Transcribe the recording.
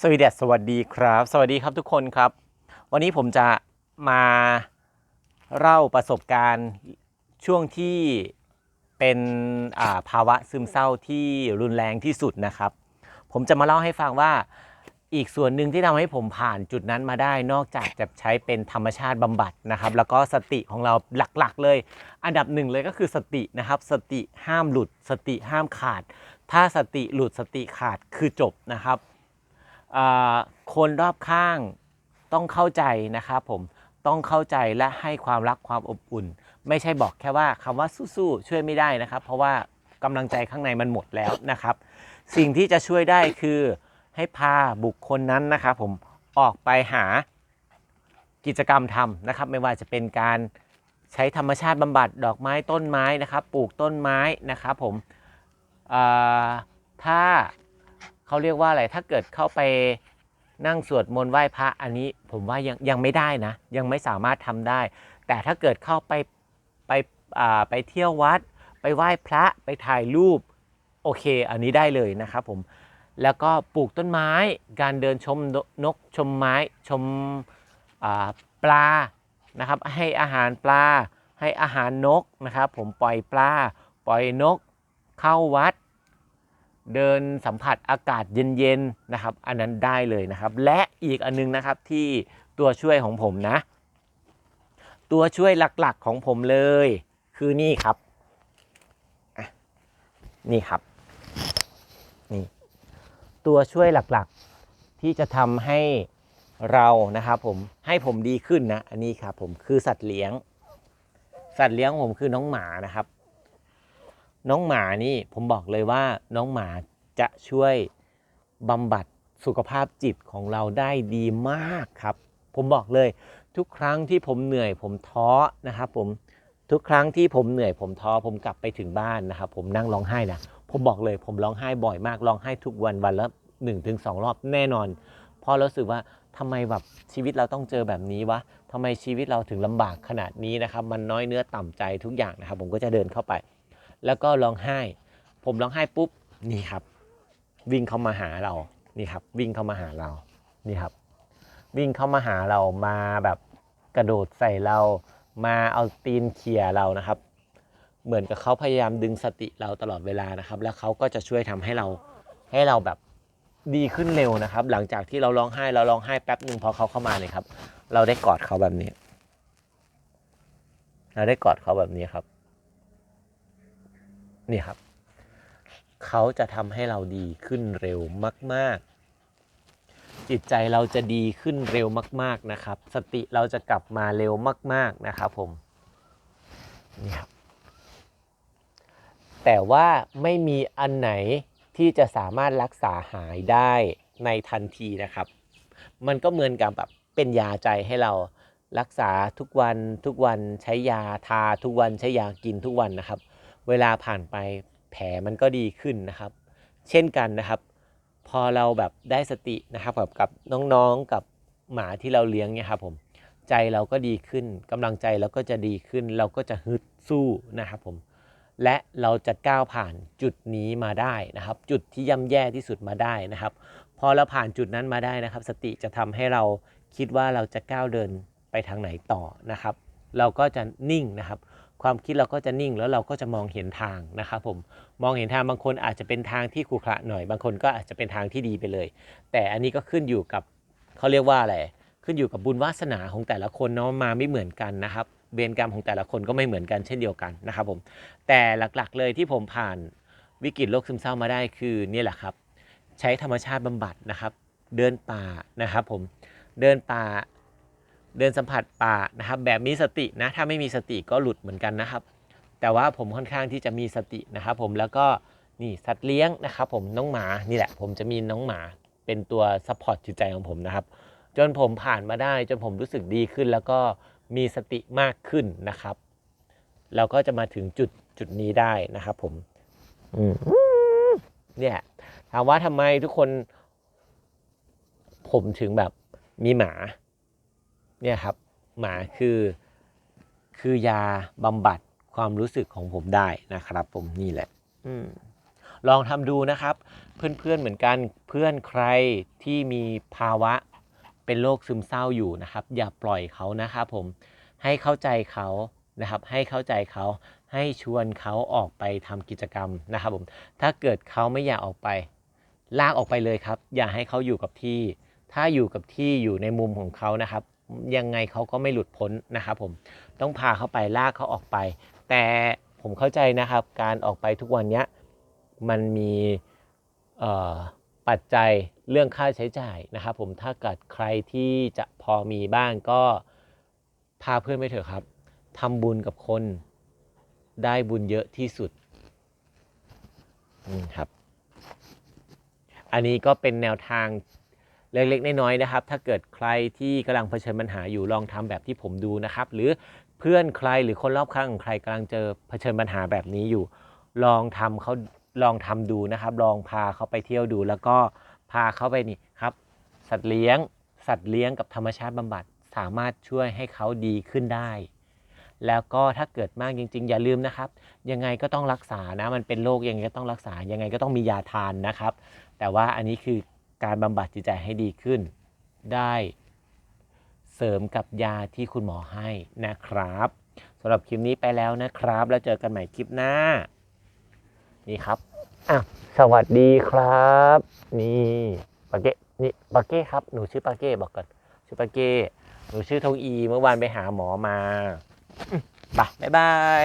สวีเดสสวัสดีครับ สวัสดีครับทุกคนครับ วันนี้ผมจะมาเล่าประสบการณ์ช่วงที่เป็นาภาวะซึมเศร้าที่รุนแรงที่สุดนะครับ ผมจะมาเล่าให้ฟังว่าอีกส่วนหนึ่งที่ทำให้ผมผ่านจุดนั้นมาได้นอกจากจะใช้เป็นธรรมชาติบำบัดนะครับ แล้วก็สติของเราหลักๆ เลย อันดับหนึ่งเลยก็คือสตินะครับ สติห้ามหลุด สติห้ามขาด ถ้าสติหลุดสติขาดคือจบนะครับ คนรอบข้างต้องเข้าใจนะครับผมต้องเข้าใจและให้ความรักความอบอุ่น ไม่ใช่บอกแค่ว่าคำว่าสู้ๆช่วยไม่ได้นะครับ เพราะว่ากำลังใจข้างในมันหมดแล้วนะครับ สิ่งที่จะช่วยได้คือให้พาบุคคลนั้นนะครับผมออกไปหากิจกรรมทำนะครับ ไม่ว่าจะเป็นการใช้ธรรมชาติบำบัดดอกไม้ต้นไม้นะครับ ปลูกต้นไม้นะครับผมถ้า เขาเรียกว่าอะไรถ้าเกิดเข้าไปนั่งสวดมนต์ไหว้พระอันนี้ผมว่ายังยังไม่ได้นะ ยังไม่สามารถทำได้ แต่ถ้าเกิดเข้าไปไปไปเที่ยววัด ไปไหว้พระไปถ่ายรูปโอเค อันนี้ได้เลยนะครับผมแล้วก็ปลูกต้นไม้การเดินชมนกชมไม้ชมปลานะครับ ให้อาหารปลา ให้อาหารนกนะครับ ผมปล่อยปลา ปล่อยนก เข้าวัด เดินสัมผัสอากาศเย็นๆนะครับ อันนั้นได้เลยนะครับ และอีกอันนึงนะครับที่ตัวช่วยของผมนะ ตัวช่วยหลักๆของผมเลย คือนี่ครับนี่ครับนี่ตัวช่วยหลักๆที่จะทำให้เรานะครับผมให้ผมดีขึ้นนะ อันนี้ครับผมคือสัตว์เลี้ยง สัตว์เลี้ยงผมคือน้องหมานะครับ น้องหมานี่ผมบอกเลยว่าน้องหมาจะช่วยบำบัดสุขภาพจิตของเราได้ดีมากครับ ผมบอกเลย ทุกครั้งที่ผมเหนื่อยผมท้อนะครับผมทุกครั้งที่ผมเหนื่อยผมท้อผมกลับไปถึงบ้านนะครับผมนั่งร้องไห้นะผมบอกเลย ผมร้องไห้บ่อยมากร้องไห้ทุกวันวันละหนึ่งถึงสองรอบแน่นอนเพราะรู้สึกว่าทำไมแบบชีวิตเราต้องเจอแบบนี้วะทำไมชีวิตเราถึงลำบากขนาดนี้นะครับ มันน้อยเนื้อต่ำใจทุกอย่างนะครับ ผมก็จะเดินเข้าไป แล้วก็ร้องไห้ ผมร้องไห้ปุ๊บนี่ครับ วิ่งเข้ามาหาเรานี่ครับ วิ่งเข้ามาหาเรานี่ครับ วิ่งเข้ามาหาเรามาแบบกระโดดใส่เรามาเอาตีนเขี่ยเรานะครับ เหมือนกับเขาพยายามดึงสติเราตลอดเวลานะครับ แล้วเขาก็จะช่วยทำให้เราให้เราแบบดีขึ้นเร็วนะครับ หลังจากที่เราร้องไห้เราร้องไห้แป๊บหนึ่งพอเขาเข้ามาเนี่ยครับ เราได้กอดเขาแบบนี้ เราได้กอดเขาแบบนี้ครับ นี่ครับ เขาจะทำให้เราดีขึ้นเร็วมาก ๆ จิตใจเราจะดีขึ้นเร็วมาก ๆนะครับ สติเราจะกลับมาเร็วมาก ๆนะครับผมนี่ครับแต่ว่าไม่มีอันไหนที่จะสามารถรักษาหายได้ในทันทีนะครับ มันก็เหมือนกับแบบเป็นยาใจให้เรารักษาทุกวันทุกวันใช้ยาทาทุกวันใช้ยากินทุกวันนะครับ เวลาผ่านไปแผลมันก็ดีขึ้นนะครับ เช่นกันนะครับ พอเราแบบได้สตินะครับกับกับน้องๆกับหมาที่เราเลี้ยงเนี่ยครับผมใจเราก็ดีขึ้นกำลังใจเราก็จะดีขึ้น เราก็จะฮึดสู้นะครับผมและเราจะก้าวผ่านจุดนี้มาได้นะครับ จุดที่ย่ำแย่ที่สุดมาได้นะครับ พอเราผ่านจุดนั้นมาได้นะครับ สติจะทำให้เราคิดว่าเราจะก้าวเดินไปทางไหนต่อนะครับ เราก็จะนิ่งนะครับ ความคิดเราก็จะนิ่งแล้วเราก็จะมองเห็นทางนะครับผมมองเห็นทางบางคนอาจจะเป็นทางที่ขรุขระหน่อย บางคนก็อาจจะเป็นทางที่ดีไปเลย แต่อันนี้ก็ขึ้นอยู่กับเขาเรียกว่าอะไรขึ้นอยู่กับบุญวาสนาของแต่ละคนเนาะมาไม่เหมือนกันนะครับเวรกรรมของแต่ละคนก็ไม่เหมือนกันเช่นเดียวกันนะครับผมแต่หลักๆเลยที่ผมผ่านวิกฤตโรคซึมเศร้ามาได้คือนี่แหละครับ ใช้ธรรมชาติบำบัดนะครับ เดินป่านะครับผมเดินป่า เดินสัมผัสป่านะครับ แบบมีสตินะถ้าไม่มีสติก็หลุดเหมือนกันนะครับ แต่ว่าผมค่อนข้างที่จะมีสตินะครับผมแล้วก็นี่สัตว์เลี้ยงนะครับ ผมน้องหมานี่แหละ ผมจะมีน้องหมาเป็นตัวซัพพอร์ตจิตใจของผมนะครับ จนผมผ่านมาได้จนผมรู้สึกดีขึ้น แล้วก็มีสติมากขึ้นนะครับเราก็จะมาถึงจุดจุดนี้ได้นะครับผมเนี่ยถามว่าทำไมทุกคน ผมถึงแบบมีหมา เนี่ยครับหมาคือคือยาบำบัดความรู้สึกของผมได้นะครับ ผมนี่แหละอืมลองทำดูนะครับ เพื่อนๆเหมือนกันเพื่อนใครที่มีภาวะเป็นโรคซึมเศร้าอยู่นะครับ อย่าปล่อยเขานะครับผมให้เข้าใจเขานะครับ ให้เข้าใจเขาให้ชวนเขาออกไปทำกิจกรรมนะครับผมถ้าเกิดเขาไม่อยากออกไป ลากออกไปเลยครับ อย่าให้เขาอยู่กับที่ ถ้าอยู่กับที่อยู่ในมุมของเขานะครับ ยังไงเขาก็ไม่หลุดพ้นนะครับผมต้องพาเขาไปลากเขาออกไป แต่ผมเข้าใจนะครับการออกไปทุกวันนี้มันมีปัจจัยเรื่องค่าใช้จ่ายนะครับผมถ้าเกิดใครที่จะพอมีบ้างก็พาเพื่อนไปเถอะครับทำบุญกับคนได้บุญเยอะที่สุดครับ อันนี้ก็เป็นแนวทาง เล็กๆน้อยๆนะครับ ถ้าเกิดใครที่กำลังเผชิญปัญหาอยู่ลองทำแบบที่ผมดูนะครับ หรือเพื่อนใครหรือคนรอบข้างของใครกำลังเจอเผชิญปัญหาแบบนี้อยู่ ลองทำเขาลองทำดูนะครับ ลองพาเขาไปเที่ยวดู แล้วก็พาเขาไปนี่ครับ สัตว์เลี้ยง สัตว์เลี้ยงกับธรรมชาติบำบัดสามารถช่วยให้เขาดีขึ้นได้ แล้วก็ถ้าเกิดมากจริง ๆ อย่าลืมนะครับ ยังไงก็ต้องรักษานะ มันเป็นโรคยังไงก็ต้องรักษา ยังไงก็ต้องมียาทานนะครับ แต่ว่าอันนี้คือ การบำบัดจิตใจให้ดีขึ้น ได้เสริมกับยาที่คุณหมอให้นะครับสำหรับคลิปนี้ไปแล้วนะครับ แล้วเจอกันใหม่คลิปหน้า นี่ครับอะสวัสดีครับ นี่ปาเก้นี่ปาเก้ครับหนูชื่อปาเก้บอกก่อนชื่อปาเก้หนูชื่อทงอีเมื่อวานไปหาหมอมาไปบ๊ายบาย